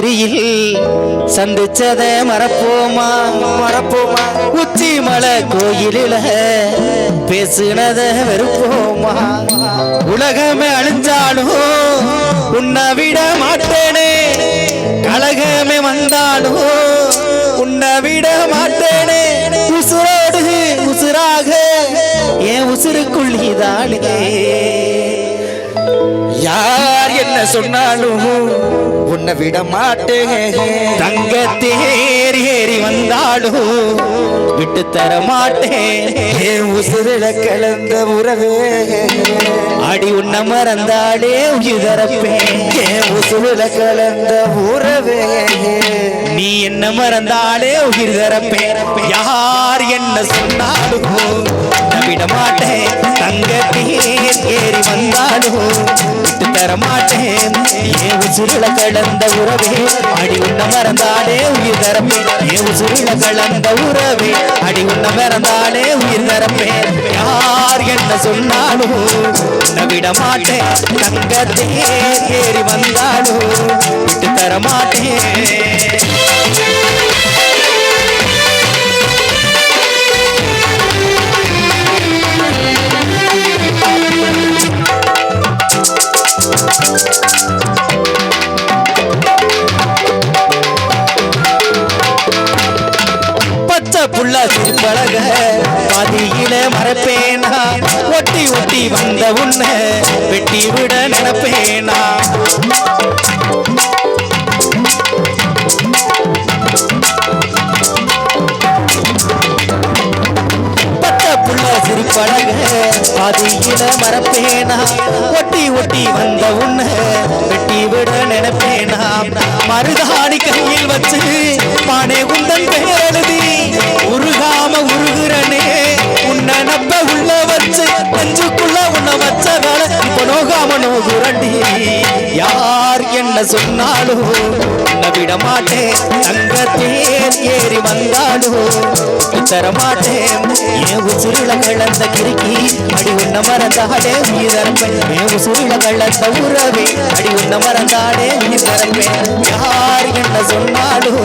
ராத்திரியில் சந்திச்சத மறப்போமா? மறப்போமா? உச்சி மலை கோயிலில பேசுனத வெறுப்போமா? உலகமே அழிஞ்சாலும் உன்னை விட மாட்டேனே. கலகமே வந்தாலும் உன்னை விட மாட்டேனே. உசுரோடு உசுராக என் உசுருக்குள் நீதானே. யார் என்ன சொன்னாலும் உன்னை விட மாட்டேன். தங்க தேர் ஏறி வந்தாலும் விட்டு தர மாட்டேன். உசுரில கலந்த உறவே. அடி உன்னை மறந்தாலே உயிர் தரப்பேன் உசுரில கலந்த உறவே. நீ என்ன மறந்தாலே உயிர் தரப்பேன் யார் என்ன சொன்னாலும் விட மாட்டேன். தங்க ஏறி வந்தாலும் விட்டு ஏன் உசுருல கலந்த உறவே அடி உன்ன மறந்தாலே உயிர் தரப்பேன் ஏன் உசுருல கலந்த உறவே அடி உன்ன மறந்தாலே உயிர் தரப்பேன் யார் என்ன சொன்னாலும் விட மாட்டேன் தங்கத்தே ஏறி வந்தாலும் பழக பாதியில மறப்பேனா? ஒட்டி ஒட்டி வந்த உன்னை வெட்டி விட நினைப்பேனா? பச்சை பாதியில மறப்பேனா? ஒட்டி ஒட்டி வந்த உன்னை வெட்டி விட நினைப்பேனா? மருதாணி கையில் வச்சு பானே நோகாம யார் என்ன சொன்னாலும் விட மாட்டேன் தங்க ஏறி வந்தாலும் விட்டு தர மாட்டேன் என் உசுருல கலந்த கிறுக்கி அடி உன்ன மறந்தாடே உயிர் தரப்பேன் என் உசுருல கலந்த உறவே அடி உன்ன மறந்தாடே உயிர் தரப்பேன் யார் என்ன சொன்னாலும்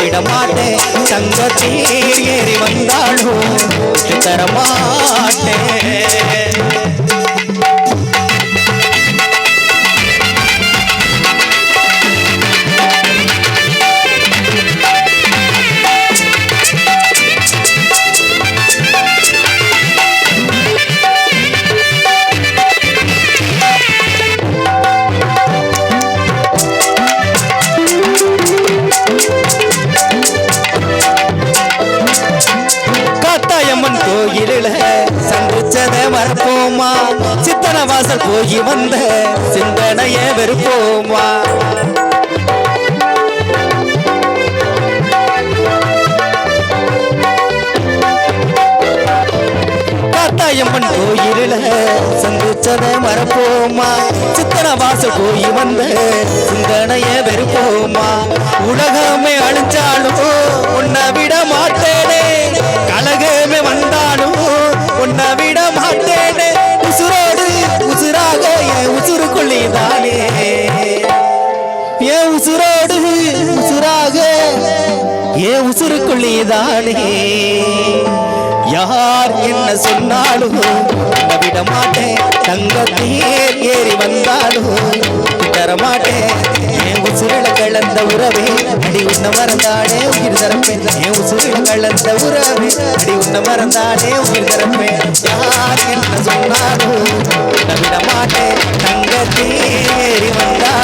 விட மாட்டேன் தங்கத்தேர் ஏறி வந்தாலும் தரமா மறப்போமா சித்தன வாசல் போய் வந்த சிந்தனைய வெறுப்போமா? காத்தாயம்மன் கோயிலில் சந்திச்சதை மறப்போமா? சித்தன வாசல் போய் வந்த சிந்தனைய வெறுப்போமா? உலகமே அழிஞ்சாலும் மொழிதானே யார் என்ன சொன்னாலும் விட மாட்டேன் தங்க தேர் ஏறி வந்தாலும் தரமாட்டேன். என் உசுரில கலந்த உறவே அடி உன்ன மறந்தாடே உயிர் தரப்பேன். என் உசுரில கலந்த உறவே அடி உன்ன மறந்தாடே உயிர் தரப்பேன். யார் என்ன சொன்னாலும் விட மாட்டேன் தங்க தேறி வந்தாலும்